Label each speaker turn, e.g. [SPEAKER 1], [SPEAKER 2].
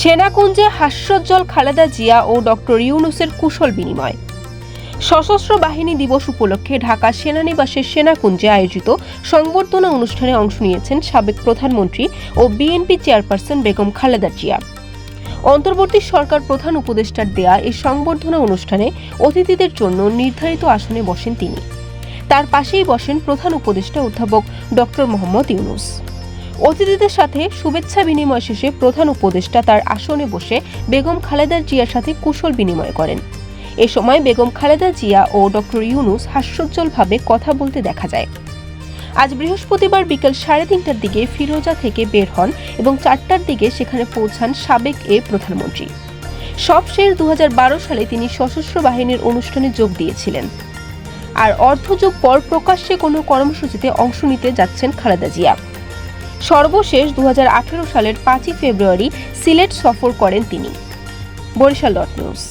[SPEAKER 1] সেনাকুঞ্জে হাস্যোজ্জ্বল খালেদা জিয়া ও ডক্টর ইউনুসের কুশল বিনিময়। সশস্ত্র বাহিনী দিবস উপলক্ষে ঢাকা সেনানিবাসের সেনাকুঞ্জে আয়োজিত সংবর্ধনা অনুষ্ঠানে অংশ নিয়েছেন সাবেক প্রধানমন্ত্রী ও বিএনপি চেয়ারপারসন বেগম খালেদা জিয়া। অন্তর্বর্তী সরকার প্রধান উপদেষ্টার দেয়া এই সংবর্ধনা অনুষ্ঠানে অতিথিদের জন্য নির্ধারিত আসনে বসেন তিনি। তার পাশেই বসেন প্রধান উপদেষ্টা অধ্যাপক ডক্টর মোহাম্মদ ইউনুস। অতিথিদের সাথে শুভেচ্ছা বিনিময় শেষে প্রধান উপদেষ্টা তার আসনে বসে বেগম খালেদা জিয়ার সাথে কুশল বিনিময় করেন। এ সময় বেগম খালেদা জিয়া ও ডক্টর ইউনুস হাস্যোজ্জ্বলভাবে কথা বলতে দেখা যায়। আজ বৃহস্পতিবার বিকেল সাড়ে তিনটার দিকে ফিরোজা থেকে বের হন এবং চারটার দিকে সেখানে পৌঁছান সাবেক এ প্রধানমন্ত্রী। সব সবশেষ দু সালে তিনি সশস্ত্র বাহিনীর অনুষ্ঠানে যোগ দিয়েছিলেন। আর অর্ধযুগ পর প্রকাশ্যে কোনো কর্মসূচিতে অংশ নিতে যাচ্ছেন খালেদা জিয়া। সর্বশেষ দু হাজার আঠারো সালের পাঁচই ফেব্রুয়ারি সিলেট সফর করেন তিনি। Barishal dot news.